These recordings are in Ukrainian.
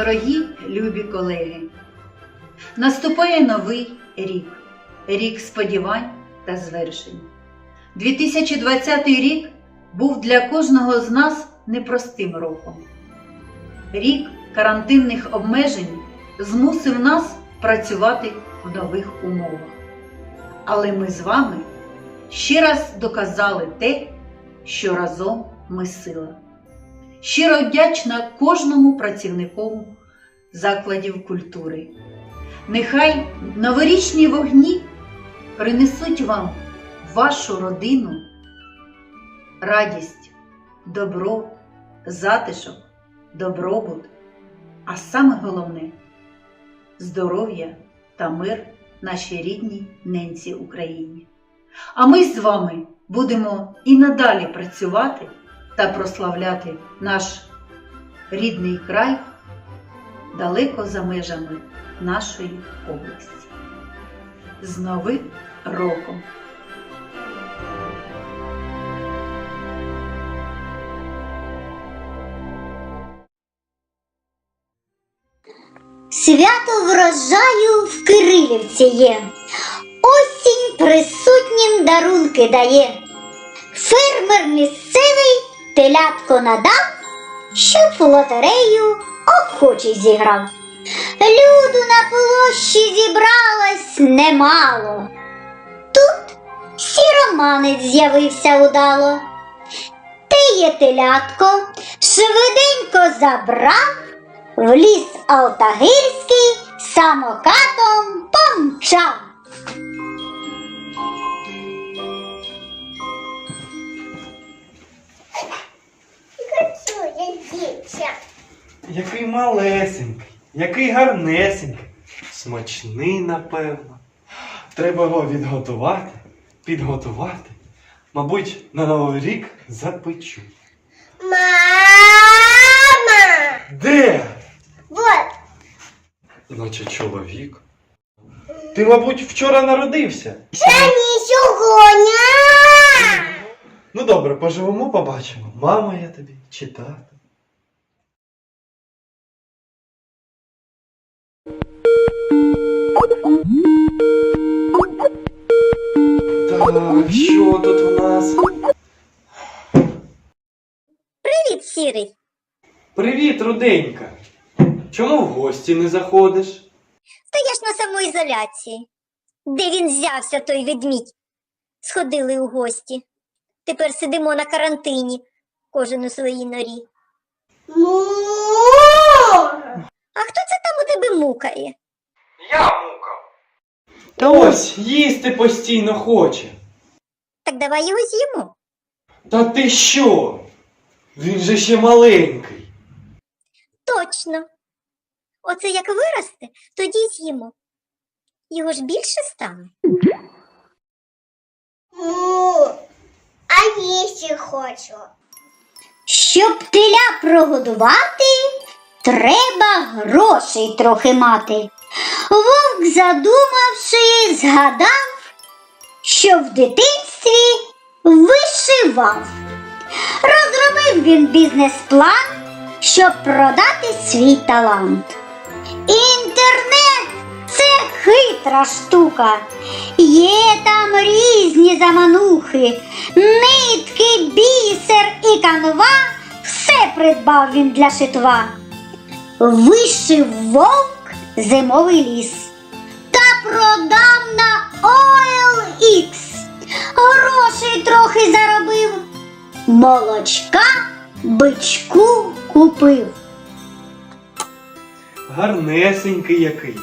Дорогі любі колеги, наступає новий рік, рік сподівань та звершень. 2020 рік був для кожного з нас непростим роком. Рік карантинних обмежень змусив нас працювати в нових умовах. Але ми з вами ще раз доказали те, що разом ми сила. Щиро вдячна кожному працівнику закладів культури. Нехай новорічні вогні принесуть вам вашу родину радість, добро, затишок, добробут, а саме головне здоров'я та мир нашій рідній ненці Україні. А ми з вами будемо і надалі працювати та прославляти наш рідний край далеко за межами нашої області. З Новим роком! Свято врожаю в Кирилівці є. Осінь присутнім дарунки дає. Фермер місцевий телятко надав, щоб в лотерею охочий зіграв. Люду на площі зібралось немало. Тут сіроманець з'явився удало. Те є телятко, швиденько забрав в ліс Алтагирський самокатом помчав. Який малесенький, який гарнесенький, смачний, напевно. Треба його відготувати, підготувати. Мабуть, на Новий рік запечу. Мама! Де? Вот, Наче чоловік. Ти, мабуть, вчора народився. не сьогодні. Ну добре, поживемо, побачимо. Мама я тобі чи тато. Так, що тут у нас? Привіт, сірий. Привіт, руденька. Чому в гості не заходиш? Та я ж на самоізоляції. Де він взявся, той ведмідь? Сходили у гості. Тепер сидимо на карантині, кожен у своїй норі. А хто це там у тебе мукає? Я мукав. Та ось їсти постійно хоче. Так давай його з'їмо. Та ти що? Він же ще маленький. Точно. Оце як виросте, тоді з'їмо. Його ж більше стане. Ну, а їсти хочу. Щоб теля прогодувати, треба грошей трохи мати. Вовк, задумавши, згадав, що в дитинстві вишивав. Розробив він бізнес-план, щоб продати свій талант. Інтернет хитра штука. Є там різні заманухи, нитки, бісер і канва. Все придбав він для шитва. Вишив вовк зимовий ліс та продав на OLX. Грошей трохи заробив, молочка бичку купив. Гарнесенький який.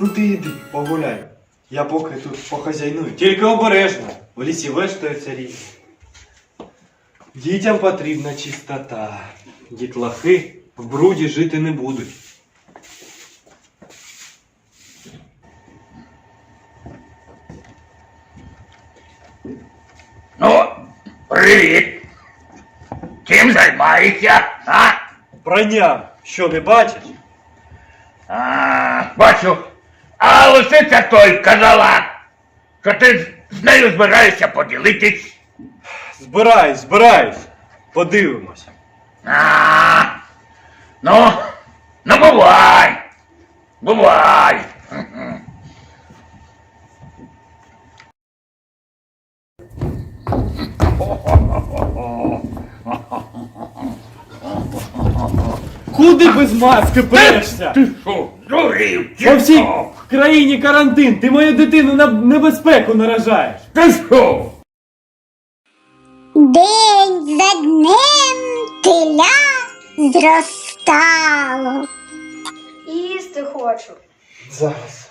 Ну ти йди, погуляй. Я поки тут похазяйную. Тільки обережно. В лісі вештаються різні. Дітям потрібна чистота. Дітлахи в бруді жити не будуть. Ну, привіт. Чим займаєшся? А? Прання, що не бачиш? а бачу. А лисиця той казала, що ти з- нею збираєшся поділитись. Збираюсь, збираюсь. Подивимося. А, ну, ну Бувай! Бувай! Куди без маски прешся? Ти що, здурів? чи По всій що? Країні карантин, ти мою дитину на небезпеку наражаєш. Ти що? День за днем теля зростало. Їсти хочу. Зараз.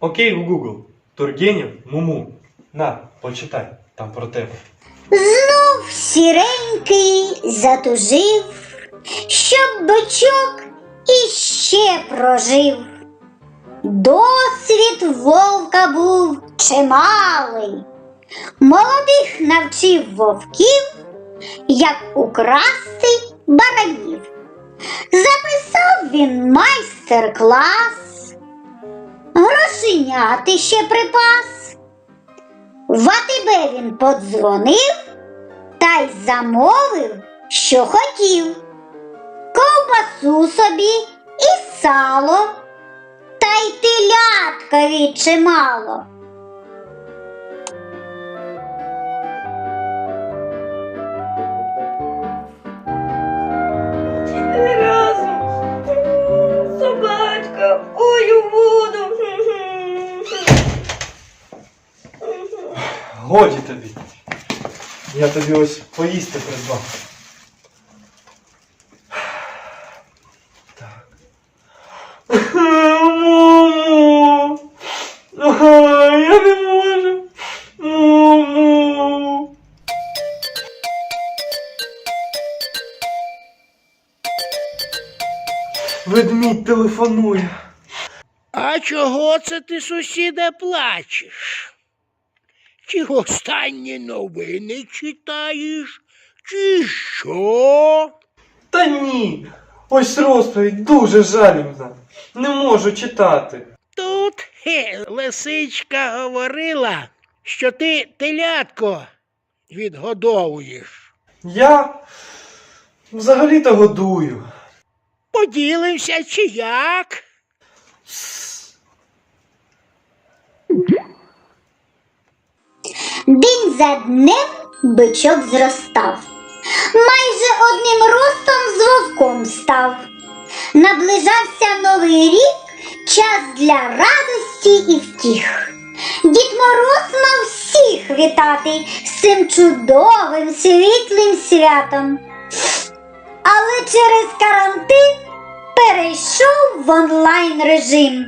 Окей, Google. Тургенів, Муму. На, почитай, там про тебе. Знов сіренький затужив, щоб бичок іще прожив. Досвід вовка був чималий. Молодих навчив вовків, як украсти баранів. Записав він майстер-клас, грошеняти ще припас. В АТБ він подзвонив та й замовив, що хотів. Ковбасу собі і сало, та й теляткові чимало. Разом. Собачка. Ой, у воду. Годі тобі. Я тобі ось поїсти придбав. Так. Маму! Я не можу. Ведмідь телефонує. А чого це ти, сусіде, плачеш? Чи останні новини читаєш? Чи що? Та ні. Ось розповідь дуже жалібна. Не можу читати. Хе, лисичка говорила, що ти телятко відгодовуєш. Я взагалі-то годую. Поділився чи як? День за днем бичок зростав, майже одним ростом з вовком став. Наближався новий рік, час для радості і втіх. Дід Мороз мав всіх вітати з цим чудовим світлим святом. Але через карантин перейшов в онлайн режим.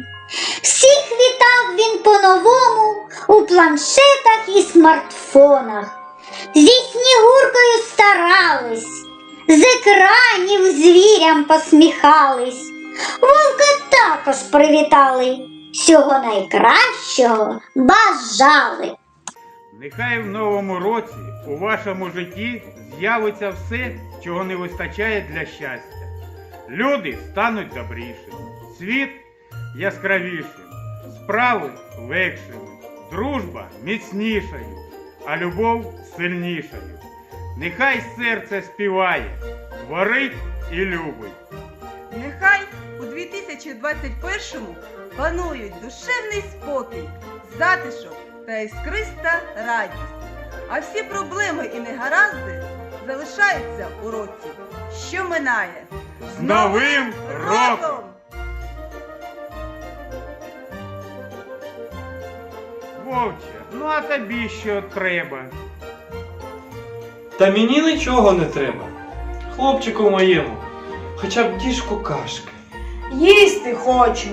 Всіх вітав він по-новому у планшетах і смартфонах. Зі снігуркою старались, з екранів звірям посміхались. Вовка також привітали, всього найкращого бажали. Нехай в новому році у вашому житті з'явиться все, чого не вистачає для щастя. Люди стануть добрішими, світ яскравішим, справи легшими, дружба міцнішою, а любов сильнішою. Нехай серце співає, творить і любить. Нехай у 2021-му панують душевний спокій, затишок та іскриста радість. А всі проблеми і негаразди залишаються у році, що минає. З Новим роком! Вовче, ну а тобі що треба? Та мені нічого не треба. Хлопчику моєму, хоча б діжку кашки. Їсти хочу.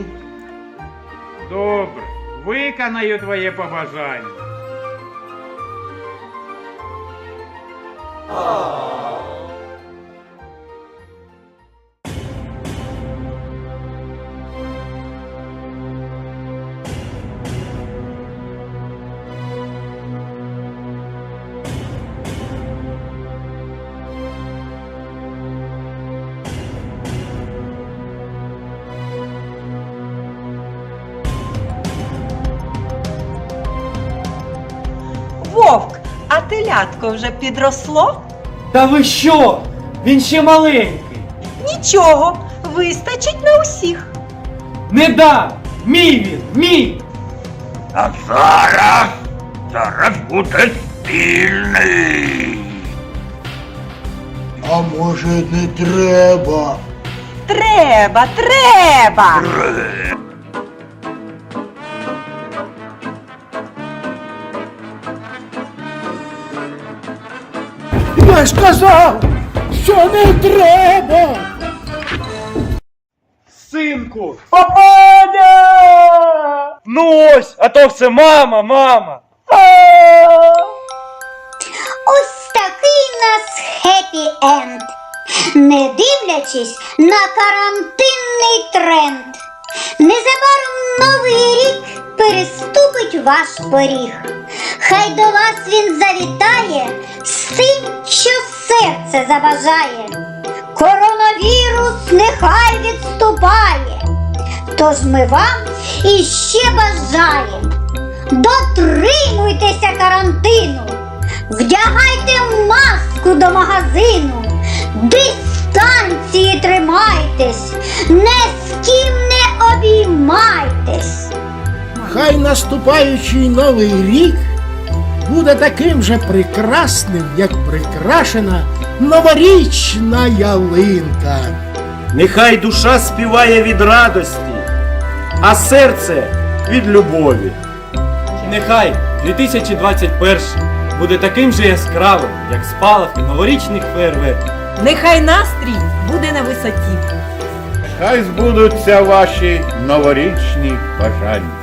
Добре, виконаю твоє побажання. А вже підросло? Та ви що? Він ще маленький. Нічого, вистачить на усіх. Не дам! Мій він! Мій! А зараз, зараз буде спільний. А може не треба? Треба, треба. Я ж казав, що не треба. Синку! Папаня! Ну ось, а то все мама, мама! Ось такий нас хеппі-енд. Не дивлячись на карантинний тренд. Незабаром новий рік переступить ваш поріг. Хай до вас він завітає з тим, що серце забажає. Коронавірус нехай відступає. Тож ми вам іще бажаємо. Дотримуйтеся карантину, вдягайте маску до магазину, дистанції тримайтесь, не з ким не обіймайтесь. Хай наступаючий новий рік буде таким же прекрасним, як прикрашена новорічна ялинка. Нехай душа співає від радості, а серце від любові. Нехай 2021 буде таким же яскравим, як спалахи новорічних фейерверків. Нехай настрій буде на висоті. Хай збудуться ваші новорічні бажання.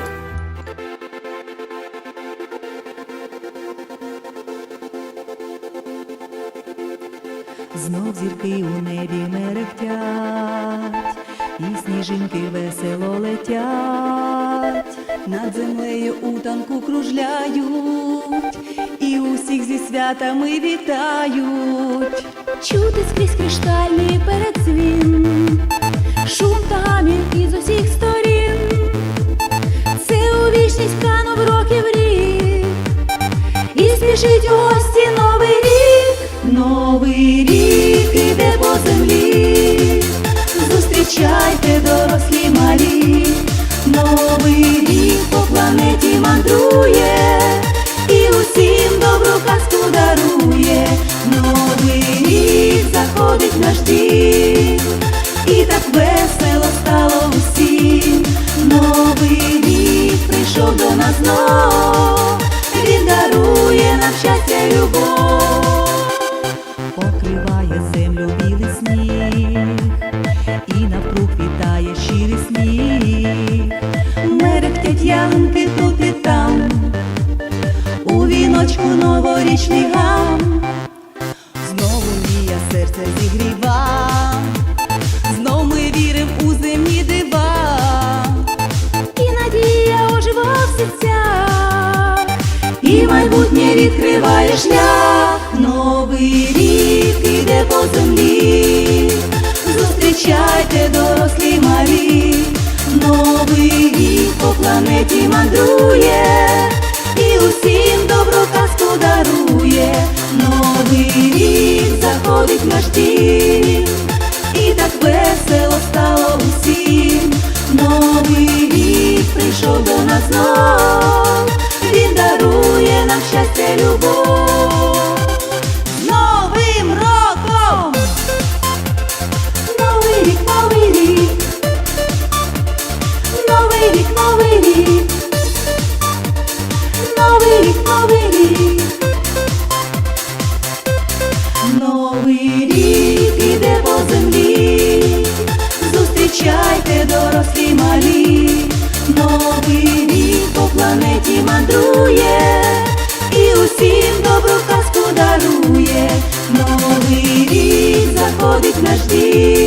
Знов зірки у небі мерехтять, і сніжинки весело летять, над землею у танку кружляють, і усіх зі святами вітають. Чути скрізь криштальний передзвін, гамір із усіх сторін. Це у вічність канув років рік. І спішить у гості новий рік, новий рік іде по землі. Зустрічайте дорослі малі, новий рік по планеті мандрує, і усім добру казку дарує, новий рік заходить наш дім, і так весело знов, він дарує нам щастя любов, і майбутнє відкриває шлях, новий рік іде по землі, зустрічайте дорослі малі, новий рік по планеті мандрує, і усім добру казку дарує, новий рік заходить в наш. І так весело стало усім, новий рік прийшов до нас мандрує, і усім добру казку дарує, новий рік заходить наш дім,